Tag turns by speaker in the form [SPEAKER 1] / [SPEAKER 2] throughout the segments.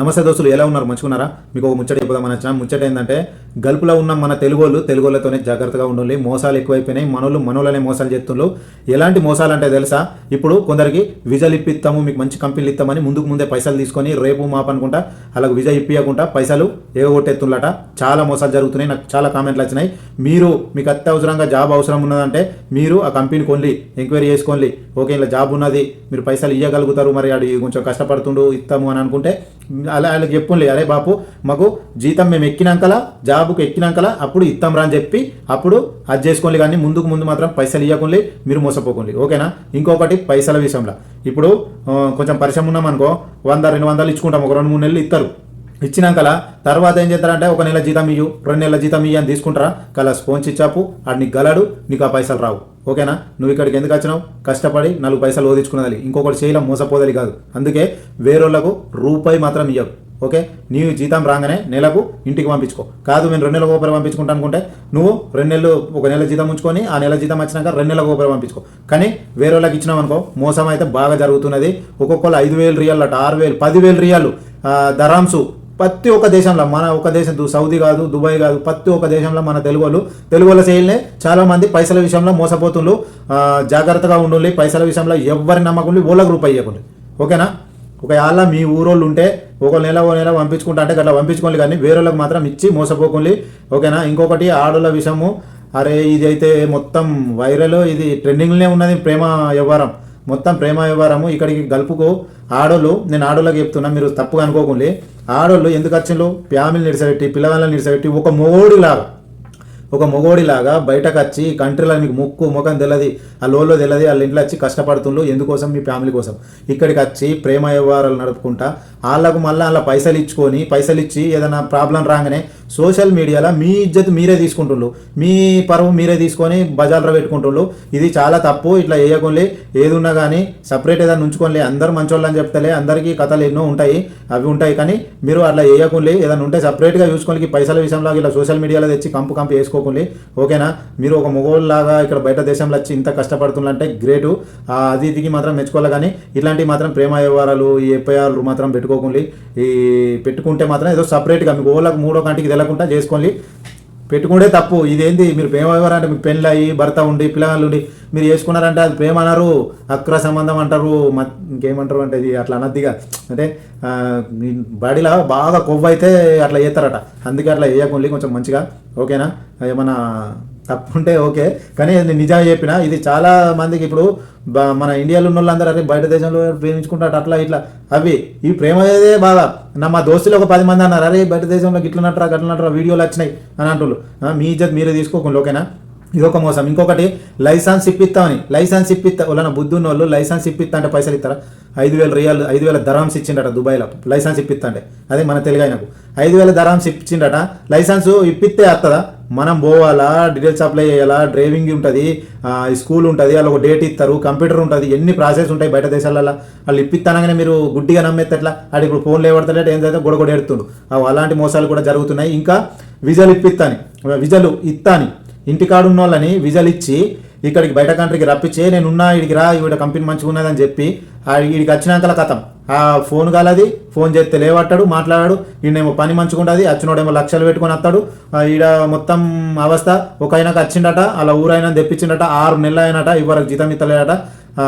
[SPEAKER 1] నమస్తే దోస్తులు ఎలా ఉన్నారు? మంచుకున్నారా మీకు ఒక ముచ్చట చెప్పుదాం మన వచ్చిన. ముచ్చట ఏంటంటే గల్పులో ఉన్న మన తెలుగోళ్ళు తెలుగోళ్ళతోనే జాగ్రత్తగా ఉండాలి మోసాలు ఎక్కువైపోయినాయి. మనోళ్ళు మనోళ్ళనే మోసాలు చేస్తున్నారు ఎలాంటి మోసాలు అంటే తెలుసా? ఇప్పుడు కొందరికి విజాలు ఇప్పిస్తాము మీకు మంచి కంపెనీలు ఇస్తామని ముందుకు ముందే పైసలు తీసుకొని రేపు మాప అనుకుంటా అలాగ విజా ఇప్పియకుండా పైసలు ఏగొట్టేస్తున్నట చాలా మోసాలు జరుగుతున్నాయి. నాకు చాలా కామెంట్లు వచ్చినాయి. మీరు మీకు అత్యవసరంగా జాబ్ అవసరం ఉన్నదంటే మీరు ఆ కంపెనీ కొనలి ఎంక్వైరీ చేసుకోండి. ఓకే ఇలా జాబ్ ఉన్నది మీరు పైసలు ఇవ్వగలుగుతారు మరి అది కొంచెం కష్టపడుతుండు ఇస్తాము అని అనుకుంటే అలా వాళ్ళకి చెప్పులే అరే బాపు మాకు జీతం మేము ఎక్కినాకలా జాబుకు ఎక్కినాకలా అప్పుడు ఇస్తాం రా అని చెప్పి అప్పుడు అది చేసుకోండి కానీ ముందుకు ముందు మాత్రం పైసలు ఇవ్వకుండా మీరు మోసపోకండి ఓకేనా? ఇంకొకటి పైసల విషయంలో. ఇప్పుడు కొంచెం పరిశ్రమ ఉన్నాం అనుకో వంద రెండు వందలు ఇచ్చుకుంటాం ఒక రెండు మూడు నెలలు ఇస్తారు ఇచ్చినాకలా తర్వాత ఏం చేస్తారంటే ఒక నెల జీతం ఇయ్యు రెండు నెలల జీతం ఇయ్యి అని తీసుకుంటారా? కల స్పోన్స్ ఇచ్చాపు ఆడు నీకు గలడు నీకు ఆ పైసలు రావు. ఓకేనా? నువ్వు ఇక్కడికి ఎందుకు వచ్చినావు? కష్టపడి నాలుగు పైసలు ఓదించుకున్నది ఇంకొకటి చేయలేం మోసపోదలి కాదు. అందుకే వేరేళ్ళకు రూపాయి మాత్రం ఇవ్వవు ఓకే? నీవు జీతం రాగానే నెలకు ఇంటికి పంపించుకో. కాదు నేను రెండు నెలల గోపర పంపించుకుంటా అనుకుంటే నువ్వు రెండు నెలలు ఒక నెల జీతం ఉంచుకొని ఆ నెల జీతం వచ్చినాక రెండు నెలల గోపర పంపించుకో. కానీ వేరే వాళ్ళకి ఇచ్చినావు అనుకో మోసం అయితే బాగా జరుగుతున్నది. ఒక్కొక్కరు ఐదు వేలు రియల్ అట ఆరు వేలు పదివేలు రియాలు ధరాంసు ప్రతి ఒక్క దేశంలో మన ఒక దేశం సౌదీ కాదు దుబాయ్ కాదు ప్రతి ఒక్క దేశంలో మన తెలుగు వాళ్ళు తెలుగు వాళ్ళ శైలినే చాలామంది పైసల విషయంలో మోసపోతుండ్రు. జాగ్రత్తగా ఉండాలి పైసల విషయంలో ఎవరి నమ్మకండి ఓళ్ళ గ్రూప్ అయ్యకండి ఓకేనా? ఒకవేళ మీ ఊరోళ్ళు ఉంటే ఒక నెల ఒక నెల పంపించుకుంటా అంటే అట్లా పంపించుకోండి కానీ వేరే వాళ్ళకి మాత్రం ఇచ్చి మోసపోకండి ఓకేనా? ఇంకొకటి ఆడోళ్ళ విషయము. అరే ఇది అయితే మొత్తం వైరల్ ఇది ట్రెండింగ్లోనే ఉన్నది. ప్రేమ వ్యవహారం. మొత్తం ప్రేమ వ్యవహారము ఇక్కడికి గల్పుకు. ఆడోళ్ళు నేను ఆడోళ్ళకి చెప్తున్నా మీరు తప్పుగా అనుకోకుండా. ఆడోళ్ళు ఎందుకు వచ్చిండ్రు? ఫ్యామిలీ నిడిసబెట్టి పిల్లవాళ్ళని నిడిసబెట్టి ఒక మొగోడిలాగా. ఒక మొగోడిలాగా బయటకు వచ్చి కంట్రీలో మీకు ముక్కు ముఖం తెలియదు ఆ లోలో తెలియదు వాళ్ళ ఇంట్లో వచ్చి కష్టపడుతుండ్రు ఎందుకోసం? మీ ఫ్యామిలీ కోసం. ఇక్కడికి వచ్చి ప్రేమ వ్యవహారాలు నడుపుకుంటా. వాళ్ళకు మళ్ళీ వాళ్ళ పైసలు ఇచ్చుకొని పైసలు ఇచ్చి ఏదైనా ప్రాబ్లం రాగానే సోషల్ మీడియాలో మీ ఇజ్జత్ మీరే తీసుకుంటుండ్రు. మీ పరువు మీరే తీసుకొని బజార్లో పెట్టుకుంటుండ్రు. ఇది చాలా తప్పు. ఇట్లా వేయకుండా ఏదున్నా కానీ సపరేట్ ఏదైనా ఉంచుకోలే. అందరు మంచోళ్ళు అని చెప్తలే. అందరికీ కథలు ఎన్నో ఉంటాయి. అవి ఉంటాయి కానీ మీరు అట్లా వేయకుండా ఏదైనా ఉంటే సపరేట్గా చూసుకోండి పైసల విషయంలో ఇలా సోషల్ మీడియాలో తెచ్చి కంపు కంపు వేసుకోకుండా ఓకేనా? మీరు ఒక మొగోళ్ళలాగా ఇక్కడ బయట దేశంలో వచ్చి ఇంత కష్టపడుతుందంటే గ్రేటు. ఆ అతిథికి మాత్రం మెచ్చుకోవాలి కానీ ఇట్లాంటివి మాత్రం ప్రేమ వ్యవహారాలు ఈ ఎఫ్ఐఆర్లు మాత్రం పెట్టుకోకుండా ఈ పెట్టుకుంటే మాత్రం ఏదో సపరేట్గా మీకు ఓళ్ళకి మూడో కంటికి తెలకుండా చేసుకోండి. పెట్టుకుంటే తప్పు. ఇదేంది? మీరు ప్రేమ ఎవరంటే అంటే మీకు పెళ్ళి అయ్యి భర్త ఉండి పిల్లగాళ్ళు ఉండి మీరు చేసుకున్నారంటే అది ప్రేమ అన్నారు అక్ర సంబంధం అంటారు. ఇంకేమంటారు అంటే ఇది అట్లా అనద్దిగా. అంటే బాడీలో బాగా కొవ్వు అయితే అట్లా చేస్తారట. అందుకే అట్లా వేయకుండా కొంచెం మంచిగా. ఓకేనా? ఏమన్నా తప్పుంటే ఓకే కానీ నేను నిజంగా చెప్పిన ఇది చాలా మందికి ఇప్పుడు మన ఇండియాలో ఉన్న వాళ్ళందరూ అరే బయట దేశంలో ప్రేమించుకుంటారు అట్లా ఇట్లా. అవి ఈ ప్రేమ అదే బాగా నా మా దోస్తులు ఒక పది మంది అన్నారు అరే బయట దేశంలో గిట్ల నట్రా గట్ల నట్రా వీడియోలు వచ్చినాయి అని అంటున్నారు మీ ఇజ్జత్ మీరే తీసుకోకుండా ఓకేనా? ఇదొక మోసం. ఇంకొకటి లైసెన్స్ ఇప్పిస్తామని లైసెన్స్ ఇప్పిస్తా వాళ్ళ బుద్ధున్న వాళ్ళు లైసెన్స్ ఇప్పిస్తా అంటే పైసలు ఇస్తారా? ఐదు వేల రియాలు ఐదు వేల దరామ్స్ ఇచ్చిండట దుబాయ్లో. లైసెన్స్ ఇప్పిస్తా అంటే. అదే మన తెలుగైనకు ఐదు వేల దరామ్స్ ఇచ్చిండట లైసెన్స్ ఇప్పిస్తే వస్తుందా మనం పోవాలా? డీటెయిల్స్ అప్లై చేయాలా? డ్రైవింగ్ ఉంటుంది స్కూల్ ఉంటుంది వాళ్ళు ఒక డేట్ ఇస్తారు కంప్యూటర్ ఉంటుంది ఎన్ని ప్రాసెస్ ఉంటాయి బయట దేశాలలో వాళ్ళు ఇప్పిస్తానగానే మీరు గుడ్డిగా నమ్మేస్తట్లా అది ఇప్పుడు ఫోన్ ఏమడతాడట ఏం చేస్తే గొడగొడ ఎడుతుండు అలాంటి మోసాలు కూడా జరుగుతున్నాయి. ఇంకా విజలు ఇప్పిస్తాని. విజలు ఇత్తాని. ఇంటికాడు ఉన్న వాళ్ళని విజలు ఇచ్చి ఇక్కడికి బయట కంట్రీకి రప్పించి నేను ఉన్నా ఇడికి రా ఈవిడ కంపెనీ మంచిగా ఉన్నదని చెప్పి వీడికి ఈడికి వచ్చినాకల కథం. ఆ ఫోన్ కాలది ఫోన్ చేస్తే లేవట్టాడు మాట్లాడాడు ఈయనేమో పని మంచిగా వచ్చినోడేమో లక్షలు పెట్టుకొని వస్తాడు ఈడ మొత్తం అవస్థ ఒక ఆయనకు వచ్చిండట అలా ఊరైనా తెప్పించిండట ఆరు నెలలు అయినట ఇవ్వరకు జీతం ఇత్తలేడట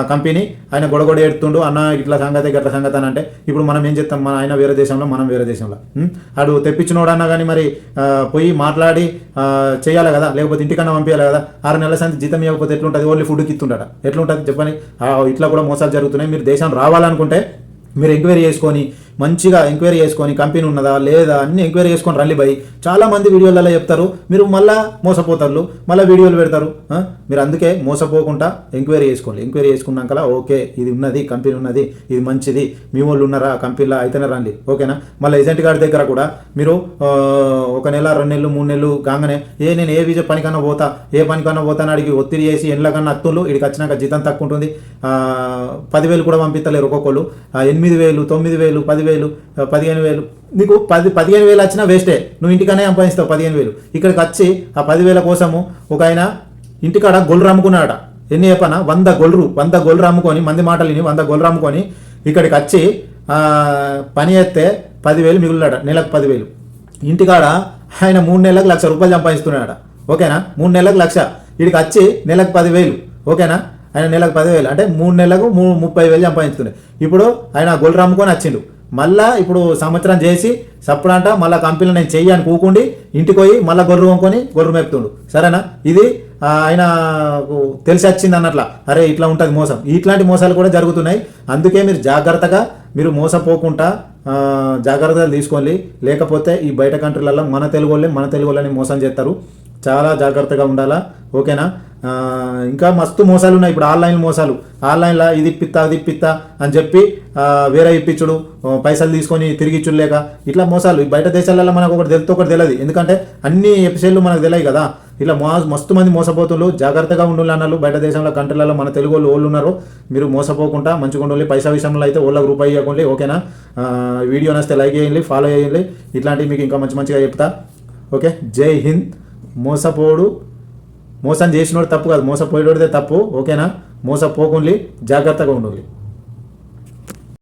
[SPEAKER 1] కంపెనీ ఆయన గొడగొడ ఎడుతుండు అన్న ఇట్లా సంగతి గట్ల సంగతి అని అంటే ఇప్పుడు మనం ఏం చెప్తాం మన ఆయన వేరే దేశంలో మనం వేరే దేశంలో. అడు ఆడు తెప్పించినోడు కానీ మరి పోయి మాట్లాడి చేయాలి కదా? లేకపోతే ఇంటికన్నా పంపించాలి కదా? ఆరు నెలల సంతి జీతం ఇవ్వకపోతే ఎట్లుంటుంది? ఓన్లీ ఫుడ్కి ఇస్తుండట ఎట్లుంటుంది చెప్పని ఇట్లా కూడా మోసాలు జరుగుతున్నాయి. మీరు దేశం రావాలనుకుంటే మీరు ఎంక్వైరీ చేసుకొని మంచిగా ఎంక్వైరీ చేసుకొని కంపెనీ ఉన్నదా లేదా అన్ని ఎంక్వైరీ చేసుకొని రండి భయ్ చాలామంది వీడియోలలో చెప్తారు మీరు మళ్ళా మోసపోతారు మళ్ళీ వీడియోలు పెడతారు. మీరు అందుకే మోసపోకుండా ఎంక్వైరీ చేసుకోండి. ఎంక్వైరీ చేసుకున్నాక ఓకే ఇది ఉన్నది కంపెనీ ఉన్నది ఇది మంచిది మీ వాళ్ళు ఉన్నారా కంపెనీలో అయితేనే రండి. ఓకేనా? మళ్ళీ ఏజెంట్ గారి దగ్గర కూడా మీరు ఒక నెల రెండు నెలలు మూడు నెలలు కాగానే ఏ నేను ఏ విజయ పనికన్నా పోతా ఏ పనికన్నా పోతా అడిగి ఒత్తిడి చేసి ఎండ్లకన్నా అత్తులు ఇక్కడికి వచ్చినాక జీతం తక్కువ ఉంటుంది. పదివేలు కూడా పంపిస్తలేరు ఒక్కొక్కరు ఎనిమిది వేలు తొమ్మిది వేలు పదివేలు వేలు పదిహేను వేలు. నీకు పది పదిహేను వేలు వచ్చినా వేస్టే. నువ్వు ఇంటికనే సంపాదిస్తావు పదిహేను వేలు. ఇక్కడికి వచ్చి ఆ పదివేల కోసము ఒక ఆయన ఇంటికాడ గొల్లు అమ్ముకున్నాడ ఎన్ని చెప్పన? వంద గొల్లు వంద గొల్లు అమ్ముకొని మంది మాటలు విని వంద గొల్లు అమ్ముకొని ఇక్కడికి వచ్చి పని చేస్తే పదివేలు మిగులున్నాడ నెలకు పదివేలు. ఇంటికాడ ఆయన మూడు నెలలకు లక్ష రూపాయలు సంపాదిస్తున్నాడు ఓకేనా? మూడు నెలలకు లక్ష. వీడికి వచ్చి నెలకు పదివేలు. ఓకేనా? ఆయన నెలకు పదివేలు. అంటే మూడు నెలలకు మూ ముప్పై వేలు సంపాదించుతున్నాయి ఇప్పుడు ఆయన గొల్లు అమ్ముకొని వచ్చిండు. మళ్ళా ఇప్పుడు సంవత్సరం చేసి సప్పుడంట మళ్ళీ కంపెనీలో నేను చెయ్యని కూకుండి ఇంటికి పోయి మళ్ళీ గొర్రె కొనుక్కొని గొర్రె మేపుతుండు. సరేనా? ఇది ఆయన తెలిసి వచ్చింది అన్నట్ల. అరే ఇట్లా ఉంటుంది మోసం. ఇట్లాంటి మోసాలు కూడా జరుగుతున్నాయి. అందుకే మీరు జాగ్రత్తగా మీరు మోసపోకుండా జాగ్రత్తలు తీసుకోండి. లేకపోతే ఈ బయట కంట్రీలలో మన తెలుగు వాళ్ళే మన తెలుగు వాళ్ళని మోసం చేస్తారు. చాలా జాగ్రత్తగా ఉండాలా? ఓకేనా? ఇంకా మస్తు మోసాలు ఉన్నాయి ఇప్పుడు ఆన్లైన్ మోసాలు. ఆన్లైన్లో ఇది ఇప్పిత్తా అది ఇప్పిత్తా అని చెప్పి వేరే ఇప్పించుడు పైసలు తీసుకొని తిరిగి లేక ఇట్లా మోసాలు. బయట దేశాలలో మనకు ఒకటి తెలుతో ఒకటి తెలియదు. ఎందుకంటే అన్ని ఎపిసోడ్లు మనకు తెలియదు కదా. ఇట్లా మో మస్తు మంది మోసపోతున్నారు జాగ్రత్తగా ఉండాలి అన్నారు బయట దేశంలో కంట్రీలలో మన తెలుగు వాళ్ళు వాళ్ళు ఉన్నారు మీరు మోసపోకుండా మంచిగా ఉండాలి. పైసా విషయంలో అయితే వాళ్ళకి రూపాయి ఇవ్వకండి ఓకేనా? వీడియో నచ్చితే లైక్ చేయండి ఫాలో చేయండి. ఇట్లాంటివి మీకు ఇంకా మంచి మంచిగా చెప్తా. ఓకే? జై హింద్. మోసపోడు. మోసం చేసినోడు తప్పు కాదు. మోసపోయేటోడిదే తప్పు. ఓకేనా? మోసపోకుండా జాగ్రత్తగా ఉండాలి